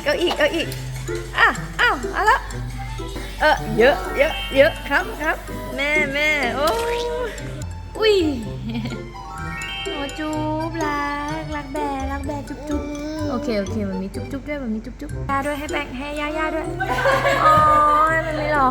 กเอาอีกเอาอีกอะอ้าวเอาละเออเยอะเยอะเยอะครับครับ แม่แม่โอ้อุ้ยโอ้จุ๊บรักรักแบรักแบจุ๊บจุ๊บโอเคโอเคมันมีจุ๊บจุ๊บด้วยมันมีจุ๊บจุ๊บยาด้วยให้แป้งให้ย่าย่าด้วยอ๋อมันไม่หรอ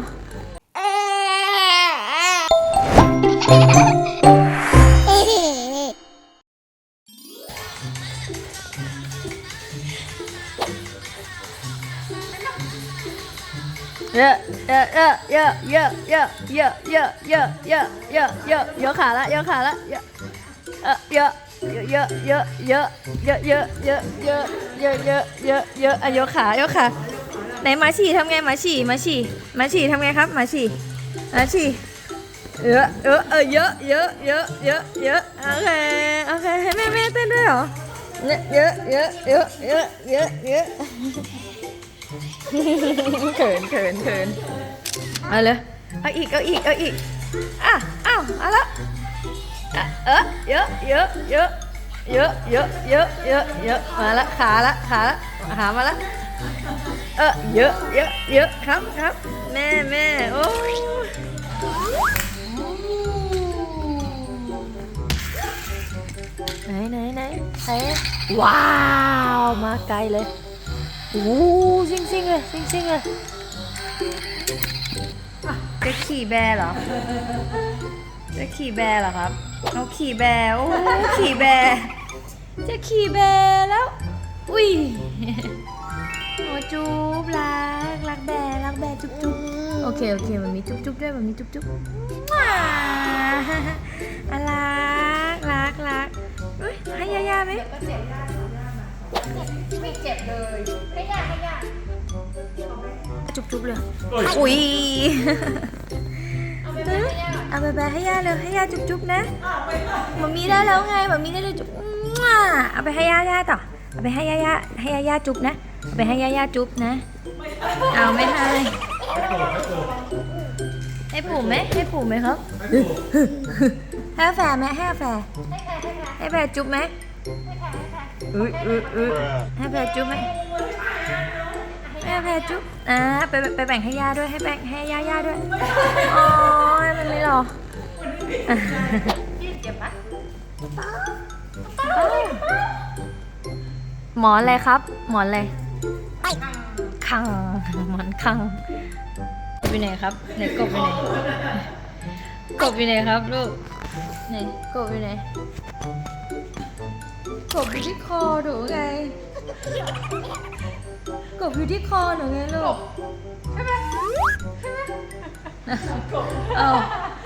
เยอะเยอะเยอะเยอะเยอะเยอะเยอะเยอะเยอะเยอะเยอะเยอะเยอะขาละเยอะขาละเยอะเยอะเยอะเยอะเยอะเยอะเยอะเยอะเยอะเยอะเยอะเยอะเยอะอะยกขายกขาไหนหมาฉี่ทำไงหมาฉี่หมาฉี่หมาฉี่ทำไงครับหมาฉี่หมาฉี่เยอะเออเออเยอะเยอะเยอะเยอะเยอะโอเคโอเคให้แม่แม่เต้นด้วยเหรอเนี่ยเยอะเยอะเยอะเยอะเยอะเยอะ เขินเขินเขินเอาเลยเอาอีกเอาอีกเอาอีกอะอ้าวเอาละอะเออเยอะเยอะเยอะเยอะเยอะเยอะเยอะเยอะมาละขาละขาละขามาละเออเยอะเยอะเยอะครับครับแม่แม่โอ้ไหนไหนไหนไหนว้าว มาไกลเลย โอ้ซิงซิงเลยซิงซิงเลยจะขี่แบร์เหรอ จะขี่แบร์เหรอครับเอาขี่แบร์โอ้ขี่แบร์จะขี่แบร์แล้ว อุ้ยโอ้จุ๊บรักรักแบร์รักแบร์จุ๊บจุ๊บโอเคโอเคมันมีจุ๊บจุ๊บด้วยมันมีจุ๊บจุ๊บว้าอะรักรักรักอุ้ยให้ยาย่าไหม ไม่เจ็บเลยให้ยากให้ยากจุ๊บจุ๊บเลย อุ้ยเอาไปให้ยากเอาไปไปให้ย่าเลยให้ย่าจุ๊บจุ๊บนะหมันมีได้แล้วไงหมันมีได้เลยจุ๊บมั่วเอาไปให้ย่าย่าต่อ เอาไปให้ย่าย่าให้ย่าย่าจุ๊บนะเอาไปให้ย่าย่าจุ๊บนะ เอาไม่ให้ให้ผูกไหมให้ผูกไหมครับให้แฟร์ไหมให้แฟร์ให้ใครให้ใครให้แฟร์จุ๊บไหม อุ้ยอุ้ยอุ้ยให้แฟร์จุ๊บไหมให้แฟร์จุ๊บอ่าไปไปแบ่งให้ย่าด้วยให้แบ่งให้ย่าย่าด้วยอ๋อมันไม่หรอยืดเจ็บปะหมอนอะไรครับ หมอนอะไรคังหมอนคังกบอยู่ไหนครับไหนกบอยู่ไหนกบอยู่ไหนครับลูกไหนกบอยู่ไหน บอยู่ที่คอหนูไง กบอยู่ที่คอหนูไงลูกเอา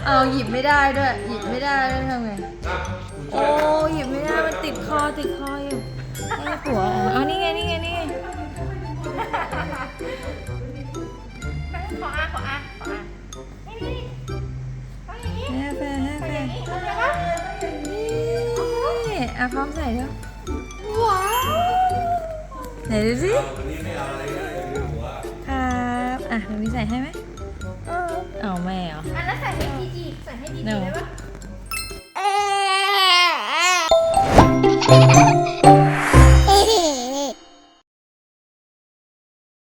เอาหยิบไม่ได้ด้วย หยิบไม่ได้ด้วยทำไง โอ้หยิบไม่ได้ มันติดคอติดคออยู่ให้ผัวเอานี่ไงนี่ไงนี่ไง อะพร้อมใส่แล้วว้าวไหนดูสิครับอะเดี๋ยวมีใส่ให้ไหมเออเอาแม่เหรออันนั้นใส่ให้จีจีใส่ให้จีจีได้ปะ